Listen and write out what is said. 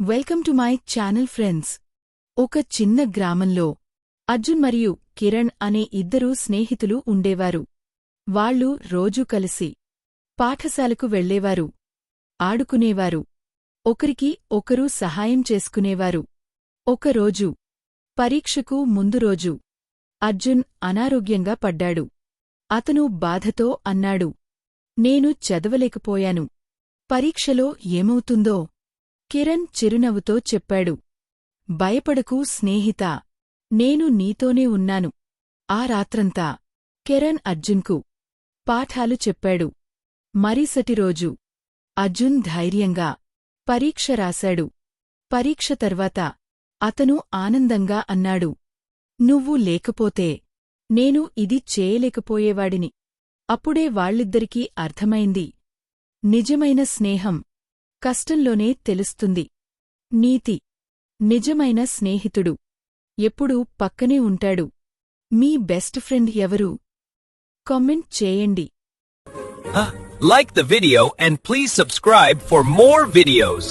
Welcome to my channel friends. ఒక చిన్న గ్రామంలో అర్జున్ మరియు కిరణ్ అనే ఇద్దరూ స్నేహితులు ఉండేవారు. వాళ్ళు రోజూ కలిసి పాఠశాలకు వెళ్ళేవారు ఆడుకునేవారు. ఒకరికి ఒకరు సహాయం చేసుకునేవారు. ఒకరోజు పరీక్షకు ముందు రోజు అర్జున్ అనారోగ్యంగా పడ్డాడు. అతను బాధతో అన్నాడు నేను చదవలేకపోయాను. పరీక్షలో ఏమవుతుందో కిరణ్ చిరునవ్వుతో చెప్పాడు. భయపడకు స్నేహితా. నేను నీతోనే ఉన్నాను. ఆ రాత్రంతా. కిరణ్ అర్జున్కు పాఠాలు చెప్పాడు. మరీసటిరోజు అర్జున్ ధైర్యంగా పరీక్ష రాశాడు. పరీక్ష తర్వాత అతను ఆనందంగా అన్నాడు. నువ్వు లేకపోతే నేను ఇది చేయలేకపోయేవాడిని. అప్పుడే వాళ్ళిద్దరికీ అర్థమైంది. నిజమైన స్నేహం. కష్టంలోనే తెలుస్తుంది. నీతి. నిజమైన స్నేహితుడు. ఎప్పుడూ పక్కనే ఉంటాడు. మీ బెస్ట్ ఫ్రెండ్ ఎవరు? కామెంట్ చేయండి. Like the video and please subscribe for more videos